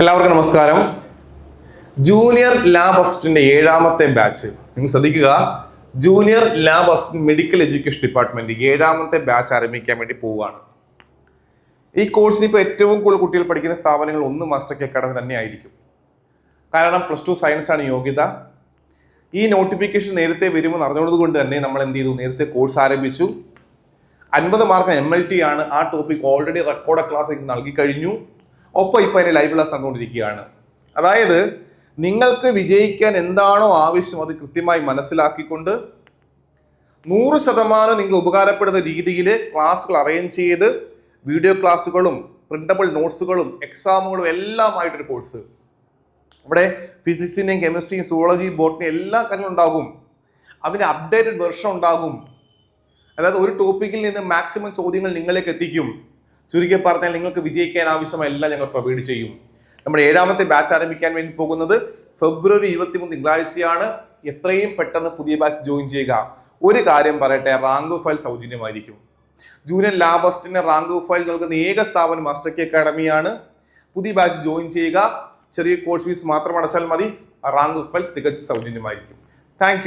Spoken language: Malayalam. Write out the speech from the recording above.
എല്ലാവർക്കും നമസ്കാരം. ജൂനിയർ ലാബ് അസിസ്റ്റന്റ് ഏഴാമത്തെ ബാച്ച് നിങ്ങൾ ശ്രദ്ധിക്കുക. Junior lab assistant medical education department ഏഴാമത്തെ ബാച്ച് ആരംഭിക്കാൻ വേണ്ടി പോവുകയാണ്. ഈ കോഴ്സിന് ഇപ്പോൾ ഏറ്റവും കൂടുതൽ കുട്ടികൾ പഠിക്കുന്ന സ്ഥാപനങ്ങൾ ഒന്ന് മാസ്റ്റർ കെ അക്കാഡമി തന്നെ ആയിരിക്കും. കാരണം പ്ലസ് ടു സയൻസ് ആണ് യോഗ്യത. ഈ നോട്ടിഫിക്കേഷൻ നേരത്തെ വരുമ്പോൾ നടന്നുള്ളത് കൊണ്ട് തന്നെ നമ്മൾ എന്ത് ചെയ്തു? നേരത്തെ കോഴ്സ് ആരംഭിച്ചു. അൻപത് മാർക്ക് എം എൽ ടി ആണ് ആ ടോപ്പിക് ഓൾറെഡി റെക്കോർഡ് ക്ലാസ് നൽകി കഴിഞ്ഞു. ഒപ്പം ഇപ്പം അതിന്റെ ലൈവ് ക്ലാസ് നടന്നുകൊണ്ടിരിക്കുകയാണ് അതായത് നിങ്ങൾക്ക് വിജയിക്കാൻ എന്താണോ ആവശ്യം അത് കൃത്യമായി മനസ്സിലാക്കിക്കൊണ്ട് നൂറ് ശതമാനം നിങ്ങൾ ഉപകാരപ്പെടുന്ന രീതിയിൽ ക്ലാസ്സുകൾ അറേഞ്ച് ചെയ്ത് വീഡിയോ ക്ലാസ്സുകളും പ്രിന്റബിൾ നോട്ട്സുകളും എക്സാമുകളും എല്ലാമായിട്ടൊരു കോഴ്സ് ഇവിടെ ഫിസിക്സിന്റെയും കെമിസ്ട്രിയും സോളജി ബോട്ടണി എല്ലാ കാര്യങ്ങളും ഉണ്ടാകും. അതിന് അപ്ഡേറ്റഡ് വെർഷൻ ഉണ്ടാകും. അതായത് ഒരു ടോപ്പിക്കിൽ നിന്ന് മാക്സിമം ചോദ്യങ്ങൾ നിങ്ങളിലേക്ക് എത്തിക്കും. ചുരുക്കി പറഞ്ഞാൽ നിങ്ങൾക്ക് വിജയിക്കാൻ ആവശ്യമായ എല്ലാം ഞങ്ങൾ പ്രൊവൈഡ് ചെയ്യും. നമ്മുടെ ഏഴാമത്തെ ബാച്ച് ആരംഭിക്കാൻ വേണ്ടി പോകുന്നത് ഫെബ്രുവരി ഇരുപത്തിമൂന്ന് തിങ്കളാഴ്ചയാണ്. എത്രയും പെട്ടെന്ന് പുതിയ ബാച്ച് ജോയിൻ ചെയ്യുക. ഒരു കാര്യം പറയട്ടെ rank file സൗജന്യമായിരിക്കും. Junior lab assistant rank file നൽകുന്ന ഏക സ്ഥാപനം മാസ്റ്റർ കെ അക്കാഡമിയാണ് പുതിയ ബാച്ച് ജോയിൻ ചെയ്യുക. ചെറിയ കോഴ്സ് ഫീസ് മാത്രം അടച്ചാൽ മതി. റാങ്ക് ഫയൽ തികച്ച് സൗജന്യമായിരിക്കും. താങ്ക്